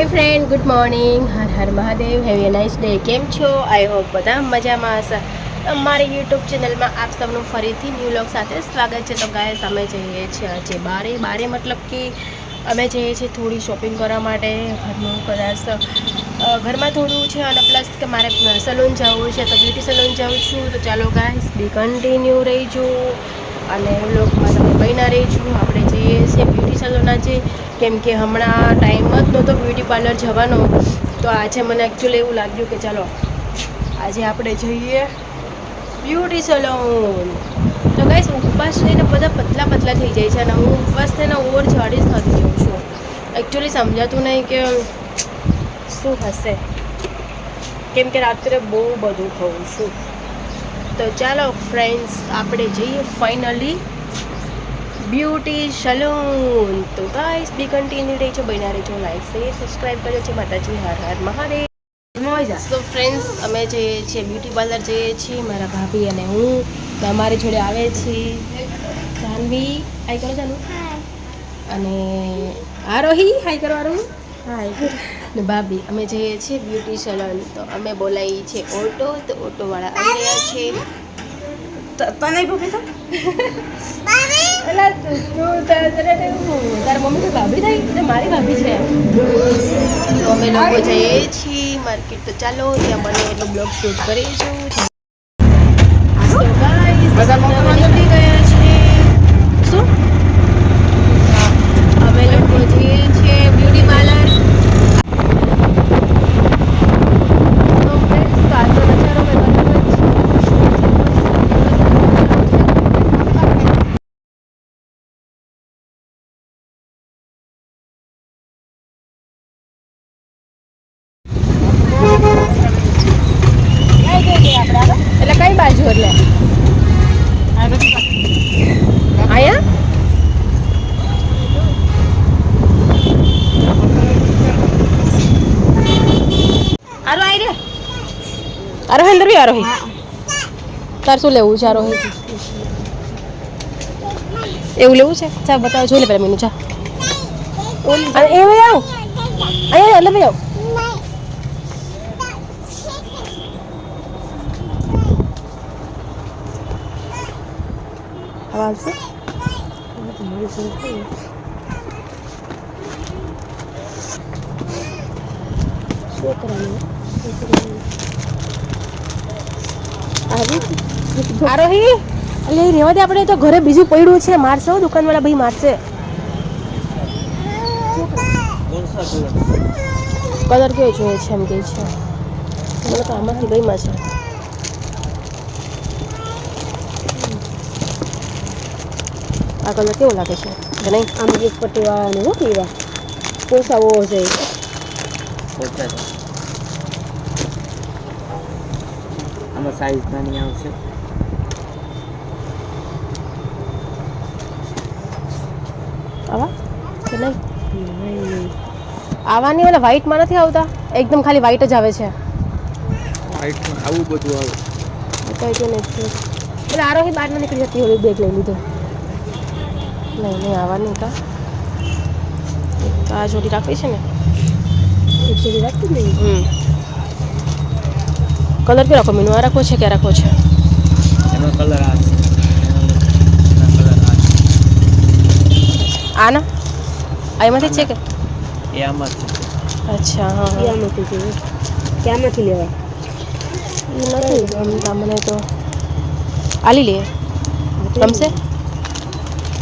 Hi friend good morning Har Har Mahadev. Heavy nice day કેમ છો? I hope બધા મજામાં હશે. મારી યુટ્યુબ ચેનલમાં આપ સૌનું ફરીથી ન્યૂ લોક સાથે સ્વાગત છે. તો ગાય અમે જઈએ છીએ આજે બારે. બારે મતલબ કે અમે જઈએ છીએ થોડી શોપિંગ કરવા માટે. ઘરનું કદાચ ઘરમાં થોડું છે અને પ્લસ કે મારે સલૂન જવું છે, તો બ્યુટી સલૂન જાઉં છું. તો ચાલો ગાય બી કન્ટિન્યુ રહીજો. અને લોકમાં તમે બહીના રહીજો. આપણે જઈએ છીએ બ્યુટી સલૂન આજે. કેમ કે હમણાં ટાઈમ જ નહોતો બ્યુટી પાર્લર જવાનો. તો આજે મને એકચ્યુઅલી એવું લાગ્યું કે ચાલો, આજે આપણે જઈએ બ્યુટી સલૂન તો ગાઈસ ઉપવાસ થઈને બધા પતલા પતલા થઈ જાય છે અને હું ઉપવાસ થઈને ઓવર જાડી થતી જાઉં છું. એકચ્યુઅલી સમજાતું નહીં કે શું હશે. કેમ કે રાત્રે બહુ બધું ખાઉં છું. તો ચાલો ફ્રેન્ડ્સ આપણે જઈએ ફાઇનલી બ્યુટી સલૂન. તો ગાઈસ બી કન્ટિન્યુ રહી છો બન્યા રહેજો લાઈક શેર સબસ્ક્રાઈબ કર્યો છે માતાજી હર હર મહાદેવ. તો ફ્રેન્ડ્સ અમે જે છે બ્યુટી પાર્લર જઈએ છીએ મારા ભાભી અને હું. તો અમારી જોડે આવે છે જાનવી. હાઈ કરો જાનુ. અને આરોહી હાઈ કરવાનું હાય ને ભાભી અમે જઈએ છીએ બ્યુટી સલૂન તો અમે બોલાવી છે ઓટો તો ઓટોવાળા આવી રહ્યા છે. તને ભૂખી તો? અલા તું તું તારે મમ્મી એટલે મારી ભાભી છે. તો અમે લોકો જઈએ છીએ માર્કેટ તો ચાલો, ત્યાં મને એટલો બ્લોગ શૂટ કરીશું So guys, બધા અમે મમ્મી નીકળી ગયા છીએ શું અમે લોકો જઈએ છીએ બ્યુટી પાર્લર તો friends, તો આજનો નજારો કંઈક અલગ જ છે. એટલે કઈ બાજુ એટલે અહીંયા આરો આઈ રે આરોહી અંદર બી આરોહી તાર શું લેવું છે આરોહી એવું લેવું છે? ચા બતાવો, જોઈ લે પેલા મેનુ ચા એ ભાઈ આવ. અહીંયા અંદર ભાઈ આવ હવે આરોહી? એટલે એ રહેવા દે આપણે તો ઘરે બીજું પડ્યું છે. મારશે દુકાનવાળા ભાઈ મારશે. કલર કેવો જોઈએ છે એમ કે છે. મને તો આમાંથી ગઈમાં છે. આ કલર કેવો લાગે છે? કે નહીં? આમ એક પટ્ટીવાળાને હો પીવા પોસાવો જોઈએ આમાં સાઈઝ નાની આવશે. આવા? કે નહીં? આવાની ઓલા વ્હાઈટમાં નથી આવતા? એકદમ ખાલી વ્હાઈટ જ આવે છે. હાઈટમાં આવું બધું આવે. બતાવી દો ને એટલે આરોહી બહારમાં નીકળી જતી ઓલી બેગ લઈ લીધો. નહીં નહીં આવવાની કા તો આ જોડી રાખવી છે ને? એક જોડી રાખી દઈએ હમ. કલર બી રાખો? મીનું આ રાખવો છે કે રાખો છે? એનો કલર આ છે. એમાંથી જ છે. કે? એ આમાં અચ્છા હા ક્યાંમાંથી છે. ક્યાંમાંથી લેવા એ નથી ગમતા મને તો આલી લઈએ ગમશે?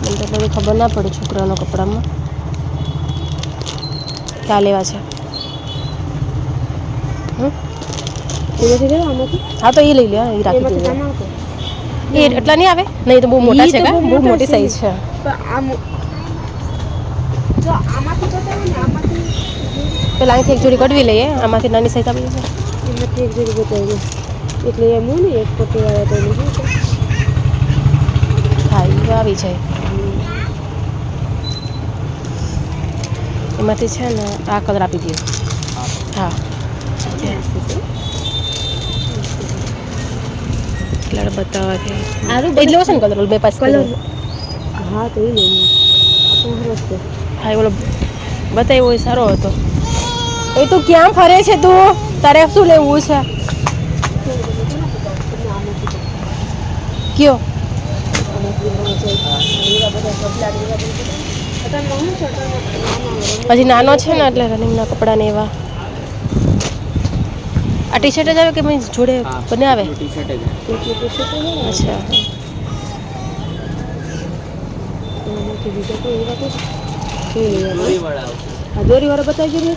મને તો બધી ખબર ના પડે છોકરાના કપડામાં. ક્યાં લેવા છે હમ? એમાંથી લેવા આમાંથી? હા તો એ લઈ લે એ રાખી દઈએ એ એટલા નહીં આવે? નહીં તો બહુ મોટા છે બહુ મોટી. સાઈઝ છે. તો પેલા અહીંથી એક જોડી કઢવી લઈએ આમાંથી નાની સાઈઝ આપી દઈએ. એમાંથી એક જોડી બતાવી એટલે એમ હું ને એક પટ્ટીવાળા તો એનું શું છે હા એ આવી જાય. એમાંથી છે ને આ કલર આપી દઈએ. હા. કેટલા બતાવવા છે. આરું એ જ છે ને કલર બે પાંચ કલર. કલર. હા તો એ સરસ છે? હા એ ઓલો બતાવ્યો એ સારો હતો. એ તું ક્યાં ફરે છે તું? તારે શું લેવું છે? કયો? હજી નાનો છે ને એટલે રનિંગના કપડાં ને એવા. આ ટી શર્ટ જ આવે કે મેં જોડે બંને આવે? ટી શર્ટ જ અચ્છા. આ દોરી વાળા બતાવી ગયો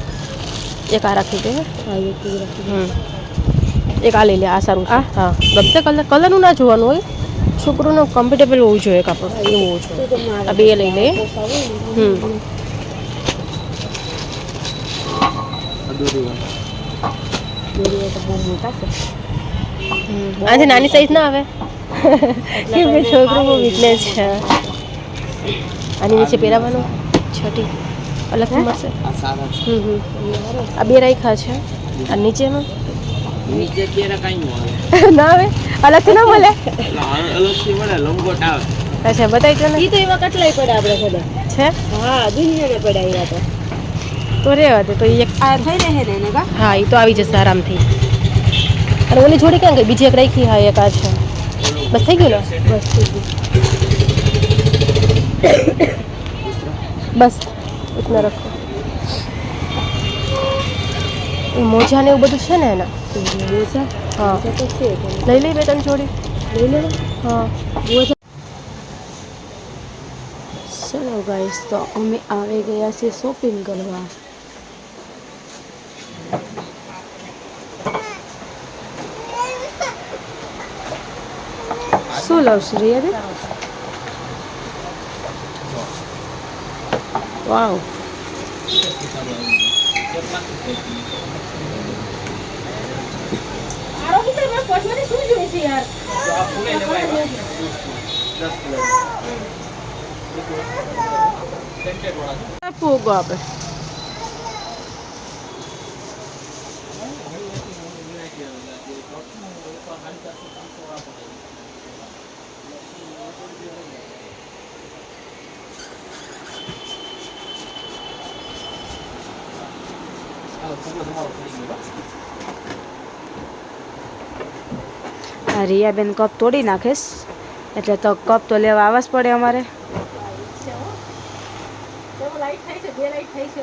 એક આ રાખી દે એક જ હમ. એક આ લઈ લે આ સારું છે. હા. ગમશે કલર કલરનું ના જોવાનું હોય. છોકરોનું કમ્ફર્ટેબલ હોવું જોઈએ કાપડ એવું હોવું જોઈએ. આ બે લઈ લે. હમ. આ વાળા તો બહુ મોટા છે આજે નાની સાઈઝ ના આવે? કેમ કે છોકરું બહુ વીકનેસ છે. આની નીચે પહેરાવાનું? છટી. અલગથી મળશે આ સારા છે. હમ હમ. આ બે રાખ્યા છે. આ નીચેમાં નીચે કેરા કાંઈ ના આવે. અલગથી ના મળે? અલગથી મળે લંગોટ આવે. અચ્છા બતાવી તો ને. તો એવા કેટલાય પડે આપણે બધા છે? હા દુનિયાને એવા તો. તો રેવા દે તો એ એક આ થઈ રહે ને એને કા? હા એ તો આવી જશે આરામથી. અને ઓલી જોડી ક્યાં ગઈ? બીજી એક રાખી હા એક આ છે. બસ થઈ ગયું ને? બસ થઈ ગયું. બસ ઇતના રખો. એ મોજા ને એવું બધું છે ને એના? મોજા? હા. મોજા તો છે પણ લઈ લઈ બે ત્રણ જોડી. લઈ લેવા હા. મોજા? ચલો ગાઈસ તો અમે આવી ગયા છીએ શોપિંગ કરવા. શું લાવશે રિયા બેન વાવ ફૂગો આપણે રિયાબેન કપ તોડી નાખીશ. એટલે તો કપ તો લેવા આવવા જ પડે અમારે. લાઈટ થઈ છે? બે લાઈટ થઈ છે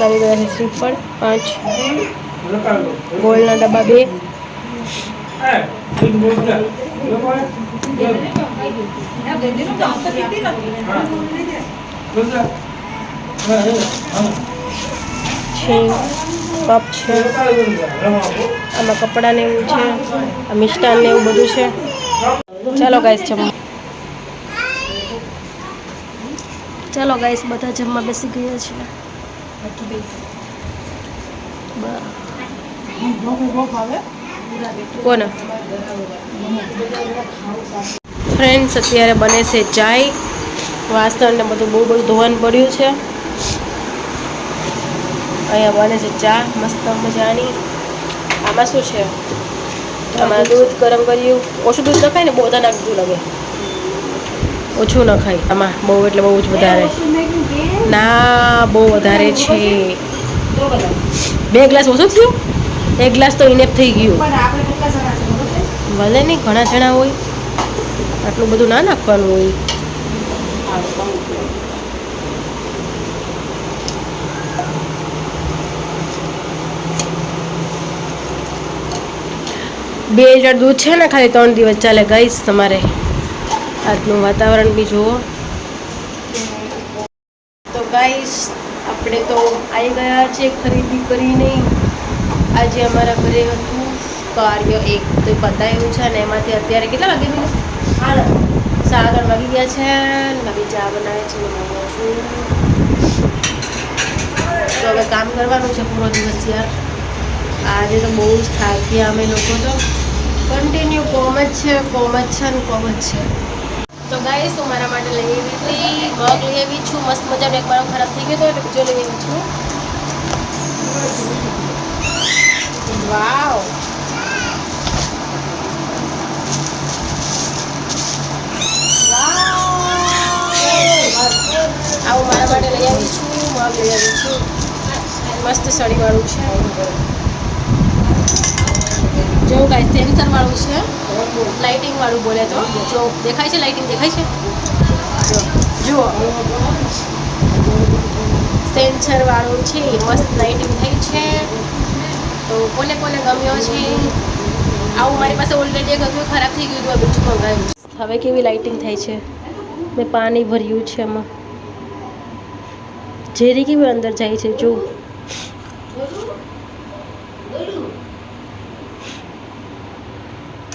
શ્રીફળ પાંચ. ગોળના ડબ્બા બે. છે. કપ છે. આમાં કપડાં ને એવું છે. આ મિષ્ટાન ને એવું બધું છે. ચાલો ગાઈસ જમવા. ચાલો ગાઈસ બધા જમવા બેસી ગયા છે કોને? ફ્રેન્ડ્સ અત્યારે બને છે ચાય. વાસણ ને બધું બહુ બધું ધોવાનું પડ્યું છે. અહીંયા બને છે ચા, મસ્ત મજાની. આમાં શું છે? આમાં દૂધ ગરમ કર્યું. ઓછું દૂધ નખાય ને બહુ બધા દૂધ લાગે ઓછું નખાય આમાં બહુ એટલે બહુ જ વધારે. ના બહુ વધારે છે. બે ગ્લાસ ઓછું થયું? એક ગ્લાસ તો ઇનેપ થઈ ગયું. ભલે નહીં ઘણા જણા હોય. આટલું બધું ના નાખવાનું હોય. બે લીટર દૂધ છે ને ખાલી ત્રણ દિવસ ચાલે. ગઈશ તમારે આજનું વાતાવરણ બી જુઓ. તો ગાઈસ આપણે તો આવી ગયા છે ખરીદી કરીને. આજે અમારા ઘરે હતું કાર્ય એક તો બતાવ્યું છે ને એમાંથી અત્યારે કેટલા વાગે સાડા ત્રણ વાગી ગયા છે. નવી ચા બનાવે છું તો હવે કામ કરવાનું છે પૂરો દિવસ યાર. આજે તો બહુ જ થાક્યા અમે લોકો તો. કન્ટિન્યુ કોમ જ છે, કોમ જ છે ને કોમ જ છે. તો ગાઈસ હું મારા માટે લઈ આવી હતી મગ લઈ આવી છું. મસ્ત મજાનો એક મારો ખરાબ થઈ ગયો હતો, એટલે બીજો લઈ આવી છું. વાવ આવું મારા માટે લઈ આવી છું મગ લઈ આવી છું. મસ્ત સળીવાળું છે. જોઉં ગાઈસ સેન્સર વાળું છે. લાઇટિંગ વાળું બોલે તો? જો, દેખાય છે લાઇટિંગ દેખાય છે? જો જુઓ. સેન્સર વાળું છે મસ્ત લાઇટિંગ થઈ છે. તો કોને કોને ગમ્યો છે? આવું મારી પાસે ઓલરેડી એક હતું ખરાબ થઈ ગયું હતું બીજું મંગાવ્યું. હવે કેવી લાઇટિંગ થાય છે? મેં પાણી ભર્યું છે એમાં. ઝેરી કેવી અંદર જાય છે? જો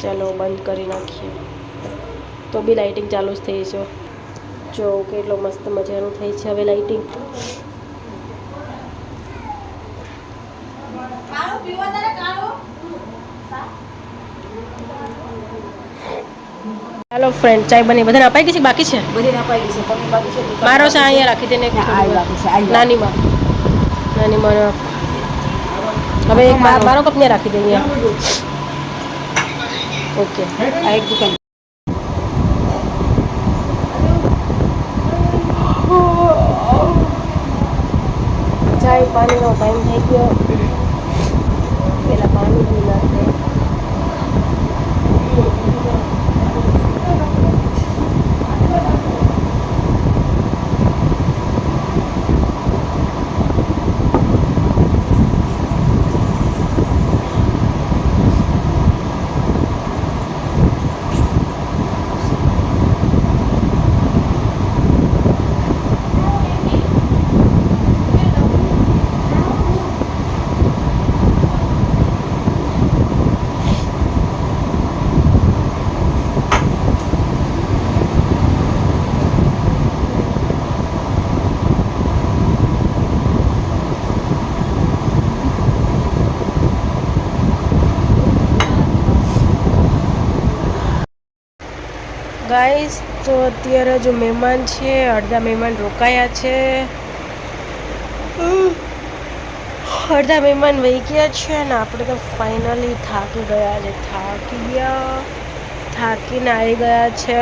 ચાલો બંધ કરી નાખીએ. તો બી લાઇટિંગ ચાલુ જ થઈ છે. જો કેટલો મસ્ત મજાનું થઈ છે હવે લાઇટિંગ ચાલો ફ્રેન્ડ ચાય બની બધાને અપાઈ ગઈ છે બાકી છે? બધી અપાઈ ગઈ છે તમે બાકી છે મારો ચા અહીંયા રાખી દેને. નાની માં નાની માં હવે એક મારો. કપ ને રાખી દે અહીંયા. ઓકે આ એક દુકાન ચાય પાણીનો ટાઈમ થઈ ગયો પેલા પાણી પી નાખે ગાઈસ, તો અત્યારે જો મહેમાન છે, અડધા મહેમાન રોકાયા છે. અડધા મહેમાન વહી ગયા છે ને આપણે તો ફાઇનલી થાકી ગયા છે, થાકી ગયા, થાકીને આવી ગયા છે,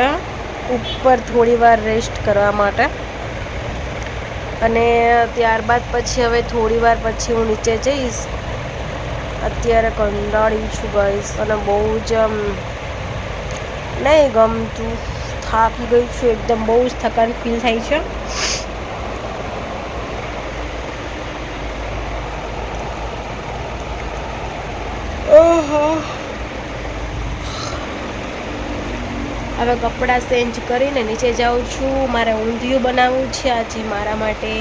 ઉપર થોડી વાર રેસ્ટ કરવા માટે. અને ત્યારબાદ પછી હવે થોડી વાર પછી હું નીચે જઈશ. અત્યારે કંટાળી છું ગઈશ અને બહુ જ, આમ નહીં ગમતું થાકી ગયું છું, એકદમ બહુ જ થકાન ફીલ થાય છે. ઓહો. હવે કપડાં ચેન્જ કરીને નીચે જાઉં છું, મારે ઊંધિયું બનાવવું છે, આજે મારા માટે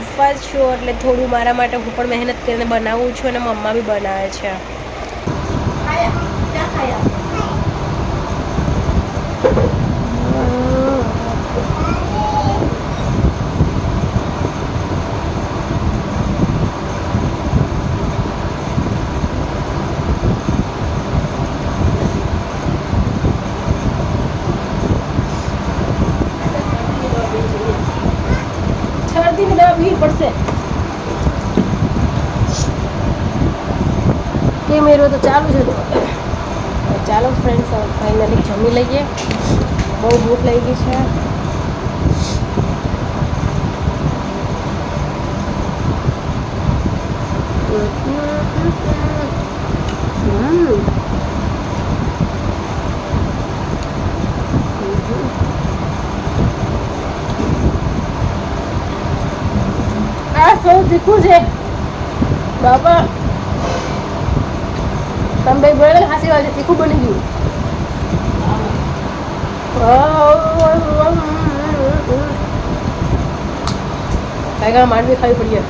ઉપવાસ છું, એટલે થોડું મારા માટે હું પણ મહેનત કરીને બનાવું છું અને મમ્મા બી બનાવે છે. પડશે. કેમ એ તો ચાલુ છે ચાલો ફ્રેન્ડ્સ ફાઇનલી જમી લઈએ. બહુ ભૂખ લાગી છે. આ થોડું દીખું છે. બાપા. તમે ભાઈ બોલે હાસી છે તીખું બની ગયું. કાંઈ માંડવી ખાવી પડીએ